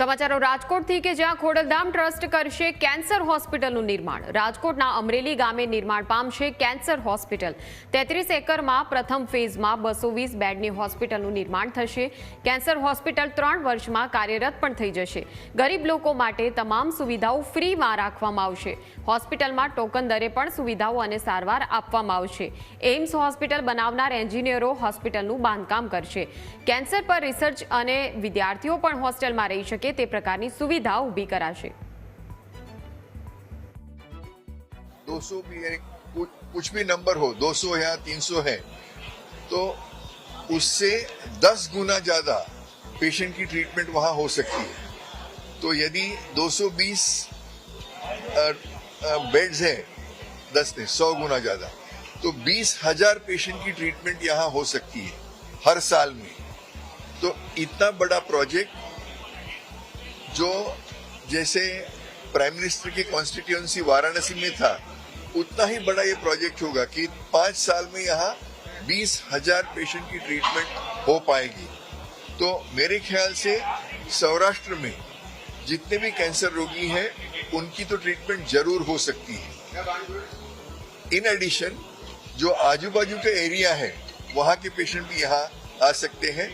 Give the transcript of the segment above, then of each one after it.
સમાચારો રાજકોટથી કે જ્યાં ખોડલધામ ટ્રસ્ટ કરશે કેન્સર હોસ્પિટલનું નિર્માણ. રાજકોટના અમરેલી ગામે નિર્માણ પામશે કેન્સર હોસ્પિટલ. તેત્રીસ એકરમાં પ્રથમ ફેઝમાં બસો વીસ બેડની હોસ્પિટલનું નિર્માણ થશે. કેન્સર હોસ્પિટલ ત્રણ વર્ષમાં કાર્યરત પણ થઈ જશે. ગરીબ લોકો માટે તમામ સુવિધાઓ ફ્રીમાં રાખવામાં આવશે. હોસ્પિટલમાં ટોકન દરે પણ સુવિધાઓ અને સારવાર આપવામાં આવશે. એઇમ્સ હોસ્પિટલ બનાવનાર એન્જિનિયરો હોસ્પિટલનું બાંધકામ કરશે. કેન્સર પર રિસર્ચ અને વિદ્યાર્થીઓ પણ હોસ્ટેલમાં રહી શકે તે પ્રકારની સુવિધા ઊભી કરાશે 200 भी यानी कुछ कुछ भी नंबर हो 200 है या 300 है तो उससे 10 गुना ज्यादा पेशेंट की ट्रीटमेंट वहां हो सकती है तो यदि 220 बेड्स है 10 ने 100 गुना ज्यादा तो बीस हजार पेशेंट की ट्रीटमेंट यहाँ हो सकती है हर साल में तो इतना बड़ा प्रोजेक्ट जो जैसे प्राइम मिनिस्टर की कॉन्स्टिट्यूंसी वाराणसी में था, उतना ही बड़ा ये प्रोजेक्ट होगा कि पाँच साल में यहाँ बीस हज़ार पेशेंट की ट्रीटमेंट हो पाएगी। तो मेरे ख्याल से सौराष्ट्र में जितने भी कैंसर रोगी हैं, उनकी तो ट्रीटमेंट ज़रूर हो सकती है। इन एडिशन जो आजू बाजू का एरिया है, वहाँ के पेशेंट भी यहाँ आ सकते हैं।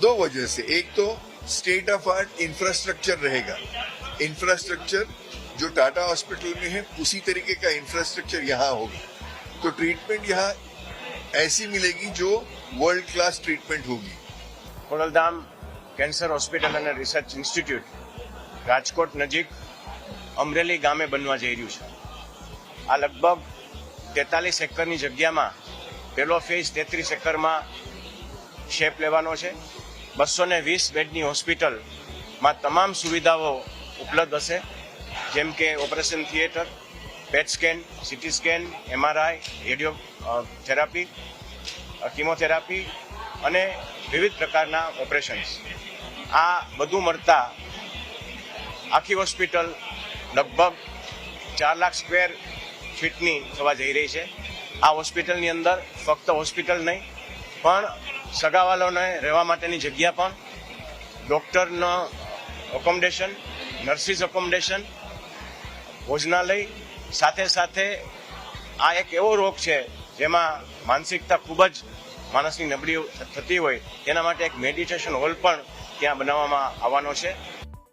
दो वजह से, एक तो स्टेट ऑफ आर्ट इंफ्रास्ट्रक्चर रहेगा इंफ्रास्ट्रक्चर जो टाटा हॉस्पिटल में है उसी तरीके का इंफ्रास्ट्रक्चर यहाँ होगा तो ट्रीटमेंट यहाँ ऐसी मिलेगी जो वर्ल्ड क्लास ट्रीटमेंट होगी ખોડલધામ કેન્સર હોસ્પિટલ અને રિસર્ચ ઇન્સ્ટિટ્યૂટ રાજકોટ નજીક અમરેલી ગામે બનવા જઈ રહ્યું છે આ લગભગ તેતાલીસ એકરની જગ્યામાં પહેલો ફેઝ તેત્રીસ એકરમાં શેપ લેવાનો છે બસો ને વીસ બેડની હોસ્પિટલમાં તમામ સુવિધાઓ ઉપલબ્ધ હશે. જેમ કે operation theatre PET scan CT scan MRI radiotherapy chemotherapy અને વિવિધ પ્રકારના ઓપરેશન્સ. આ બધું મળતા આખી હોસ્પિટલ લગભગ ચાર લાખ સ્ક્વેર ફીટની થવા જઈ રહી છે. આ હોસ્પિટલની અંદર ફક્ત હોસ્પિટલ નહીં, પણ સગાવાલોને રહેવા માટેની જગ્યા પણ, ડૉક્ટરનો અકોમડેશન નર્સિસ અકોમડેશન ભોજનાલય, સાથે સાથે આ એક એવો રોગ છે જેમાં માનસિકતા ખૂબ જ માણસની નબળી થતી હોય, તેના માટે એક મેડિટેશન હોલ પણ ત્યાં બનાવવામાં આવવાનો છે.